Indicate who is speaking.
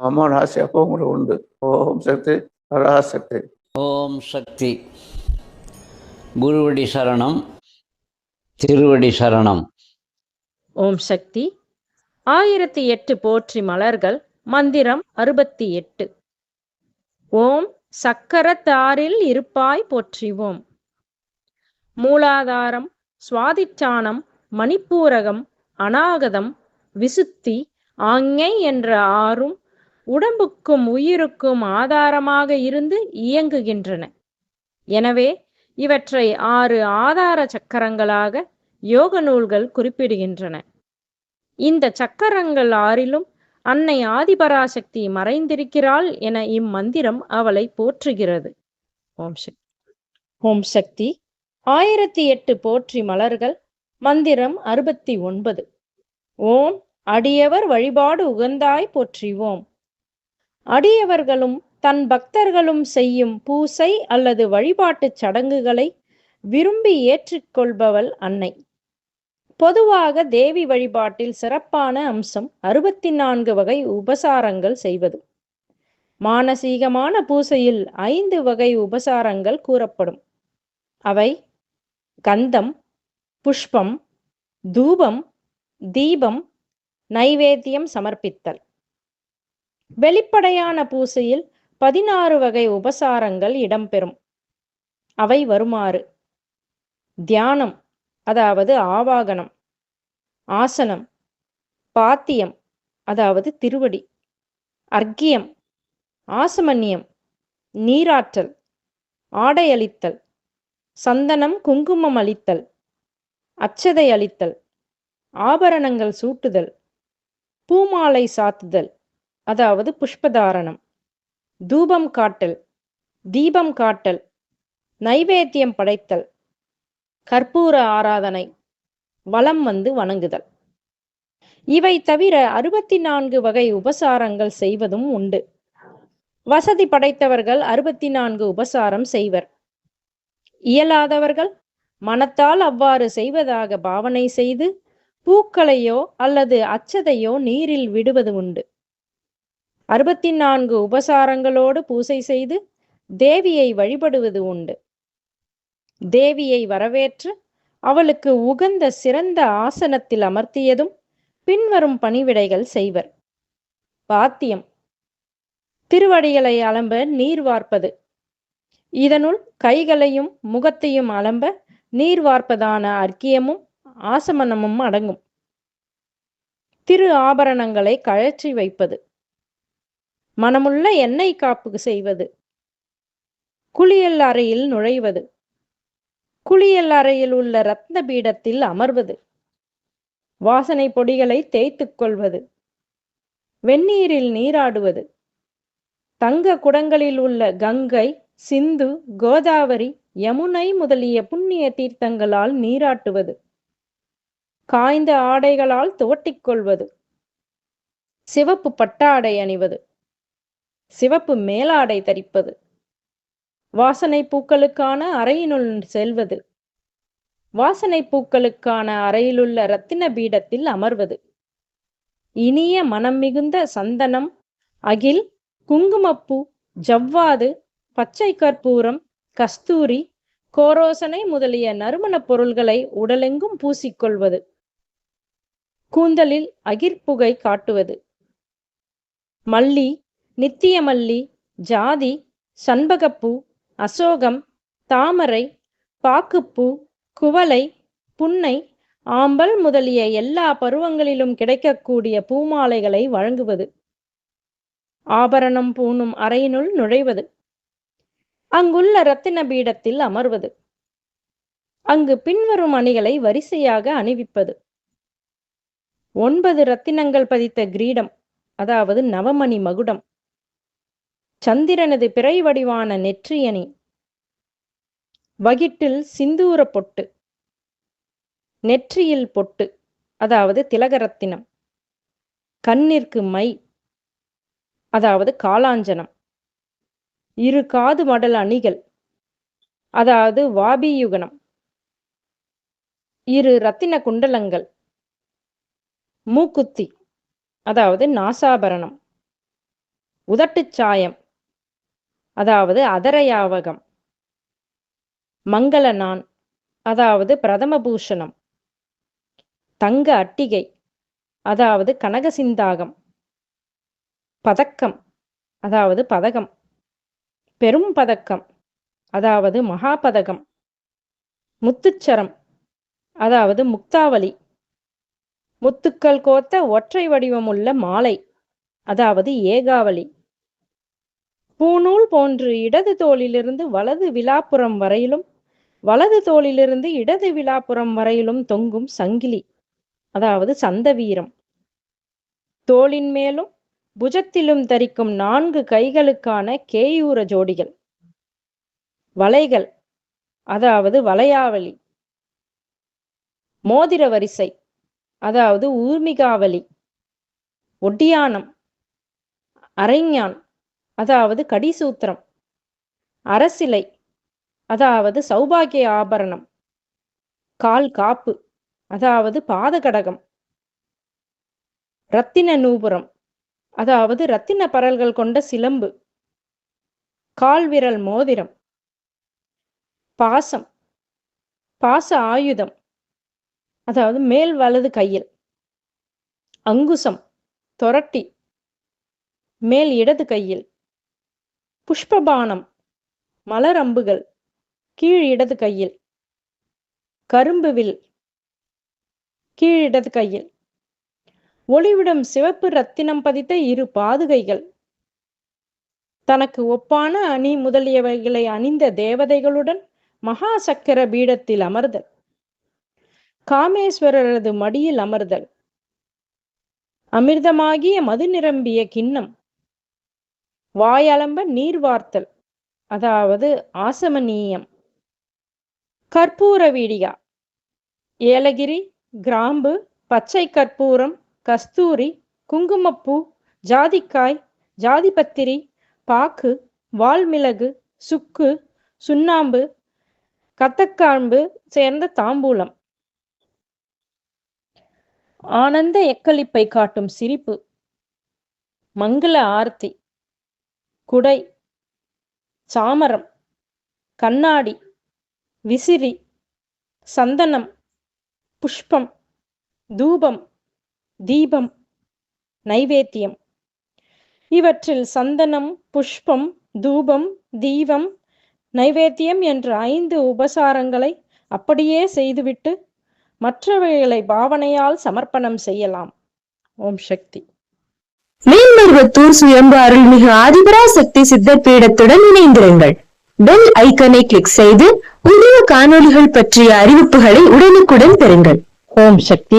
Speaker 1: அம்மா ராசி அப்போ உண்டு. ஓம் சக்தி பராசக்தி.
Speaker 2: ஓம் சக்தி. குருவடி சரணம் திருவடி சரணம்.
Speaker 3: ஓம் சக்தி. ஆயிரத்தி எட்டு போற்றி மலர்கள் மந்திரம் அறுபத்தி எட்டு. ஓம் சக்கரத்தாரில் இருப்பாய் போற்றிவோம். மூலாதாரம் சுவாதிச்சானம் மணிப்பூரகம் அநாகதம் விசுத்தி ஆஞை என்ற ஆறும் உடம்புக்கும் உயிருக்கும் ஆதாரமாக இருந்து இயங்குகின்றன. எனவே இவற்றை ஆறு ஆதார சக்கரங்களாக யோக நூல்கள் குறிப்பிடுகின்றன. இந்த சக்கரங்கள் ஆறிலும் அன்னை ஆதிபராசக்தி மறைந்திருக்கிறாள் என இம்மந்திரம் அவளை போற்றுகிறது. ஓம் சக்தி. ஓம் சக்தி. ஆயிரத்தி எட்டு போற்றி மலர்கள். மந்திரம் அறுபத்தி ஒன்பது. ஓம் அடியவர் வழிபாடு உகந்தாய் போற்றிவோம். அடியவர்களும் தன் பக்தர்களும் செய்யும் பூசை அல்லது வழிபாட்டுச் சடங்குகளை விரும்பி ஏற்றுக்கொள்பவள் அன்னை. பொதுவாக தேவி வழிபாட்டில் சிறப்பான அம்சம் அறுபத்தி நான்கு வகை உபசாரங்கள் செய்வது. மானசீகமான பூசையில் ஐந்து வகை உபசாரங்கள் கூறப்படும். அவை கந்தம் புஷ்பம் தூபம் தீபம் நைவேத்தியம் சமர்ப்பித்தல். வெளிப்படையான பூசையில் பதினாறு வகை உபசாரங்கள் இடம்பெறும். அவை வருமாறு. தியானம் அதாவது ஆவாகனம். ஆசனம் பாத்தியம் அதாவது திருவடி. அர்க்கியம் ஆசமன்யம் நீராற்றல் ஆடை அளித்தல் சந்தனம் குங்குமம் அளித்தல். அச்சதை அளித்தல். ஆபரணங்கள் சூட்டுதல். பூமாலை சாத்துதல். அதாவது புஷ்பதாரணம். தூபம் காட்டல் தீபம் காட்டல் நைவேத்தியம் படைத்தல் கற்பூர ஆராதனை வலம் வந்து வணங்குதல். இவை தவிர அறுபத்தி நான்கு வகை உபசாரங்கள் செய்வதும் உண்டு. வசதி படைத்தவர்கள் அறுபத்தி நான்கு உபசாரம் செய்வர். இயலாதவர்கள் மனத்தால் அவ்வாறு செய்வதாக பாவனை செய்து பூக்களையோ அல்லது அச்சதையோ நீரில் விடுவது உண்டு. அறுபத்தி நான்கு உபசாரங்களோடு பூசை செய்து தேவியை வழிபடுவது உண்டு. தேவியை வரவேற்று அவளுக்கு உகந்த சிறந்த ஆசனத்தில் அமர்த்தியதும் பின்வரும் பணிவிடைகள் செய்வர். பாத்தியம். திருவடிகளை அலம்ப நீர் வார்ப்பது. இதனுள் கைகளையும் முகத்தையும் அலம்ப நீர் வார்ப்பதான அர்க்கியமும் ஆசமனமும் அடங்கும். திரு ஆபரணங்களை கழற்றி வைப்பது. மனமுள்ள எண்ணெய் காப்பு செய்வது. குளியல் அறையில் நுழைவது. குளியல் அறையில் உள்ள ரத்ன பீடத்தில் அமர்வது. வாசனை பொடிகளை தேய்த்துக் கொள்வது. வெந்நீரில் நீராடுவது. தங்க குடங்களில் உள்ள கங்கை சிந்து கோதாவரி யமுனை முதலிய புண்ணிய தீர்த்தங்களால் நீராட்டுவது. காய்ந்த ஆடைகளால் துவட்டிக் கொள்வது. சிவப்பு பட்டாடை அணிவது. சிவப்பு மேலாடை தரிப்பது. வாசனை பூக்களுக்கான அறையினுள் செல்வது. வாசனை பூக்களுக்கான அறையிலுள்ள ரத்தின பீடத்தில் அமர்வது. இனிய மனம் மிகுந்த சந்தனம் அகில் குங்குமப்பூ ஜவ்வாது பச்சை கற்பூரம் கஸ்தூரி கோரோசனை முதலிய நறுமணப் பொருள்களை உடலெங்கும் பூசிக்கொள்வது. கூந்தலில் அகிர்புகை காட்டுவது. மல்லி நித்தியமல்லி ஜாதி சண்பகப்பூ அசோகம் தாமரை பாக்குப்பூ குவளை புன்னை ஆம்பல் முதலிய எல்லா பருவங்களிலும் கிடைக்கக்கூடிய பூமாலைகளை வழங்குவது. ஆபரணம் பூணும் அறையினுள் நுழைவது. அங்குள்ள ரத்தின பீடத்தில் அமர்வது. அங்கு பின்வரும் அணிகளை வரிசையாக அணிவிப்பது. ஒன்பது ரத்தினங்கள் பதித்த கிரீடம் அதாவது நவமணி மகுடம். சந்திரனது பிறை வடிவான நெற்றியணி. வகிட்டில் சிந்தூர பொட்டு. நெற்றியில் பொட்டு அதாவது திலகரத்தினம் கண்ணிற்கு மை அதாவது காலாஞ்சனம். இரு காது மடல் அணிகள் அதாவது வாபியுகனம். இரு ரத்தின குண்டலங்கள். மூக்குத்தி அதாவது நாசாபரணம். உதட்டுச் சாயம் அதாவது அதரயாவகம். மங்கள நான் அதாவது பிரதம பூஷணம் தங்க அட்டிகை அதாவது கனகசிந்தாகம். பதக்கம் அதாவது பதகம். பெரும் பதக்கம் அதாவது மகாபதகம். முத்துச்சரம் அதாவது முக்தாவளி. முத்துக்கள் கோத்த ஒற்றை வடிவமுள்ள மாலை அதாவது ஏகாவளி. பூநூல் போன்று இடது தோளிலிருந்து வலது விலாப்புறம் வரையிலும் வலது தோளிலிருந்து இடது விழாப்புறம் வரையிலும் தொங்கும் சங்கிலி அதாவது சந்த வீரம் தோளின் மேலும் புஜத்திலும் தரிக்கும் நான்கு கைகளுக்கான கேயூர ஜோடிகள். வளைகள் அதாவது வளையாவளி மோதிர வரிசை அதாவது ஊர்மிகாவலி. ஒட்டியானம் அரைஞான் அதாவது கடிசூத்திரம். அரசிலை அதாவது சௌபாகிய ஆபரணம். கால் காப்பு அதாவது பாதகடகம். ரத்தின நூபுரம் அதாவது ரத்தின பரல்கள் கொண்ட சிலம்பு. கால்விரல் மோதிரம். பாசம் பாச ஆயுதம் அதாவது மேல் வலது கையில். அங்குசம் தொரட்டி மேல் இடது கையில். புஷ்பபானம் மலர் அம்புகள் கீழ் இடது கையில். கரும்பு வில் கீழ் இடது கையில். ஒளிவிடும் சிவப்பு ரத்தினம் பதித்த இரு பாதுகைகள். தனக்கு ஒப்பான அணி முதலியவைகளை அணிந்த தேவதைகளுடன் மகா சக்கர பீடத்தில் அமர்தல். காமேஸ்வரரது மடியில் அமர்தல். அமிர்தமாகிய மது நிரம்பிய கிண்ணம். வாயளம்ப நீர் வார்த்தல் அதாவது ஆசமனீயம் கற்பூர வீடிகா ஏலகிரி கிராம்பு பச்சை கற்பூரம் கஸ்தூரி குங்குமப்பூ ஜாதிக்காய் ஜாதிபத்திரி பாக்கு வால்மிளகு சுக்கு சுண்ணாம்பு கத்தக்காம்பு சேர்ந்த தாம்பூலம். ஆனந்த எக்களிப்பை காட்டும் சிரிப்பு மங்கள ஆர்த்தி. குடை சாமரம் கண்ணாடி விசிறி சந்தனம் புஷ்பம் தூபம் தீபம் நைவேத்தியம். இவற்றில் சந்தனம் புஷ்பம் தூபம் தீபம் நைவேத்தியம் என்ற ஐந்து உபசாரங்களை அப்படியே செய்துவிட்டு மற்றவைகளை பாவனையால் சமர்ப்பணம் செய்யலாம். ஓம் சக்தி.
Speaker 4: மேல்மருவத்தூர் சுயம்பு அருள்மிகு ஆதிபராசக்தி சித்தர் பீடத்துடன் இணைந்திருங்கள். பெல் ஐக்கனை கிளிக் செய்து புதிய காணொளிகள் பற்றிய அறிவிப்புகளை உடனுக்குடன் பெறுங்கள்.
Speaker 3: ஓம் சக்தி.